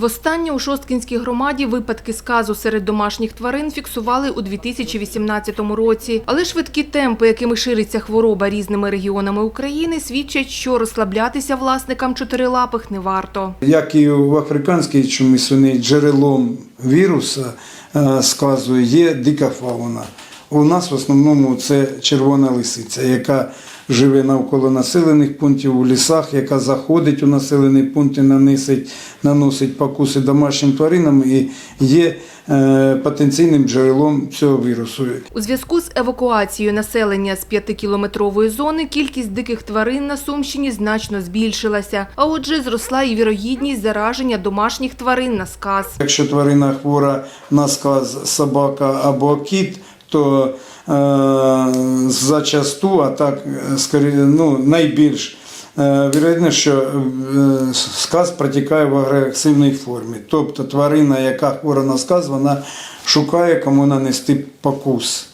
Востаннє у Шосткінській громаді випадки сказу серед домашніх тварин фіксували у 2018 році. Але швидкі темпи, якими шириться хвороба різними регіонами України, свідчать, що розслаблятися власникам чотирилапих не варто. Як і в африканській чумі свиней джерелом віруса е, сказу є дика фауна. У нас в основному це червона лисиця, яка живе навколо населених пунктів у лісах, яка заходить у населені пункти, наносить, наносить покуси домашнім тваринам і є е, потенційним джерелом цього вірусу. У зв'язку з евакуацією населення з п'ятикілометрової зони кількість диких тварин на Сумщині значно збільшилася. А отже, зросла і вірогідність зараження домашніх тварин на сказ. Якщо тварина хвора на сказ собака або кіт, то е, зачасту, а так е, скорі, ну, найбільш е, вірогідно, що е, сказ протікає в агресивній формі. Тобто тварина, яка хвора на сказ, вона шукає кому нанести покус.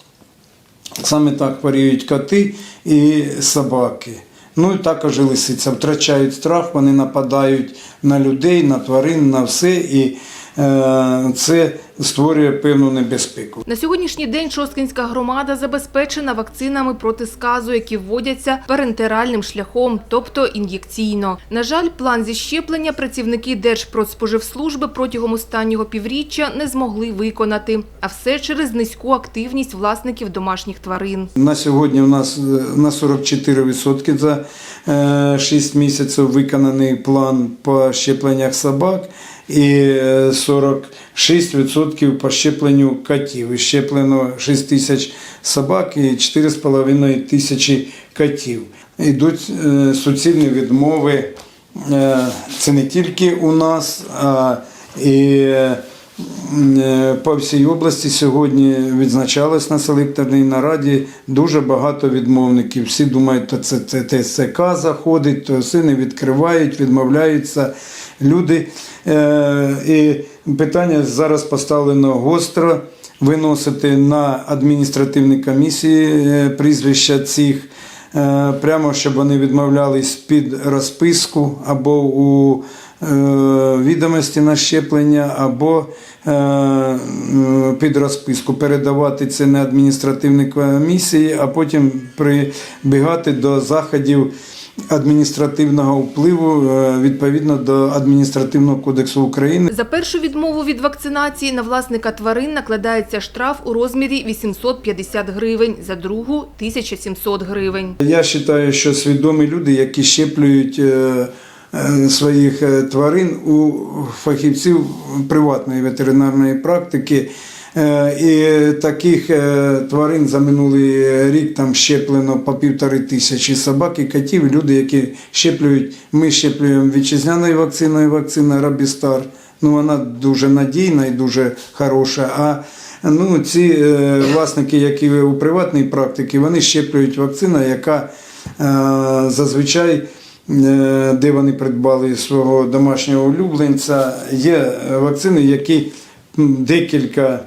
Саме так хворіють коти і собаки. Ну і також лисиця. Втрачають страх, вони нападають на людей, на тварин, на все. І це створює певну небезпеку. На сьогоднішній день Шосткинська громада забезпечена вакцинами проти сказу, які вводяться парентеральним шляхом, тобто ін'єкційно. На жаль, план зі щеплення працівники Держпродспоживслужби протягом останнього півріччя не змогли виконати, а все через низьку активність власників домашніх тварин. На сьогодні у нас е, на 44% за е, 6 місяців виконаний план по щепленнях собак і е, 46% по щепленню котів. І щеплено 6 тисяч собак і 4,5 тисячі котів. Йдуть е, суцільні відмови. Е, Це не тільки у нас, а і е, Е, по всій області сьогодні відзначалось на селекторній нараді дуже багато відмовників. Всі думають, то це, ТСК заходить, то не відкривають, відмовляються люди. Е, І питання зараз поставлено гостро виносити на адміністративні комісії е, прізвища цих. е, Прямо щоб вони відмовлялись під розписку або у е, відомості на щеплення, або е, під розписку передавати це на адміністративні комісії, а потім прибігати до заходів адміністративного впливу е, відповідно до адміністративного кодексу України. За першу відмову від вакцинації на власника тварин накладається штраф у розмірі 850 гривень, за другу – 1700 гривень. Я вважаю, що свідомі люди, які щеплюють е, е, своїх е, тварин у фахівців приватної ветеринарної практики. Е, І таких е, тварин за минулий рік там щеплено по півтори тисячі собак і котів. Люди, які щеплюють, ми щеплюємо вітчизняною вакциною, вакцина Рабістар. Ну вона дуже надійна і дуже хороша. А ну, ці е, власники, які у приватній практиці, вони щеплюють вакцина, яка е, зазвичай. Е, Де вони придбали свого домашнього улюбленця, є вакцини, які декілька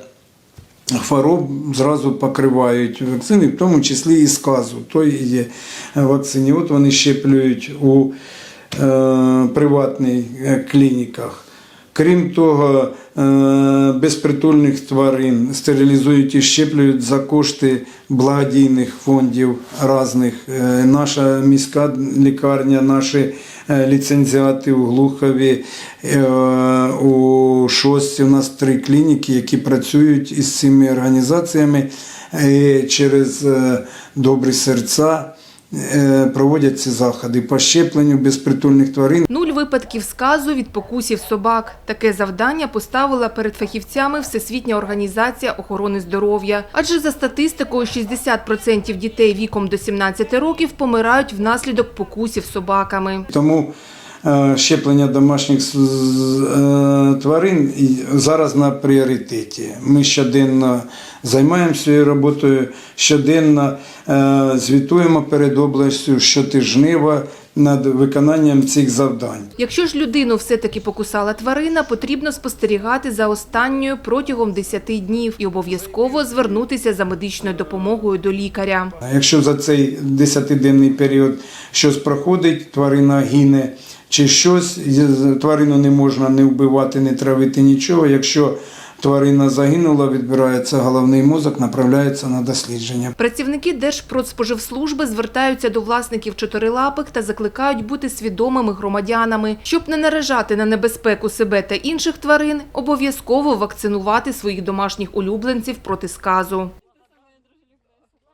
хвороб зразу покривають вакцини, в тому числі і сказу. То є вакцині. От вони щеплюють у е, приватних е, клініках. Крім того, е, безпритульних тварин стерилізують і щеплюють за кошти благодійних фондів різних. Е, Наша міська лікарня, наші е, ліцензіати у Глухові, у Шості. У нас три клініки, які працюють із цими організаціями через добрі серця. Е, Проводять ці заходи по щепленню безпритульних тварин. Нуль випадків сказу від покусів собак. Таке завдання поставила перед фахівцями Всесвітня організація охорони здоров'я. Адже за статистикою 60% дітей віком до 17 років помирають внаслідок покусів собаками. Тому щеплення домашніх е, тварин зараз на пріоритеті. Ми щоденно займаємося цією роботою, щоденно е, звітуємо перед областю щотижнево над виконанням цих завдань. Якщо ж людину все-таки покусала тварина, потрібно спостерігати за останньою протягом 10 днів і обов'язково звернутися за медичною допомогою до лікаря. Якщо за цей 10-денний період щось проходить, тварина гине чи щось. Тварину не можна не вбивати, не травити нічого. Якщо тварина загинула, відбирається головний мозок, направляється на дослідження. Працівники Держпродспоживслужби звертаються до власників чотирилапих та закликають бути свідомими громадянами. Щоб не наражати на небезпеку себе та інших тварин, обов'язково вакцинувати своїх домашніх улюбленців проти сказу.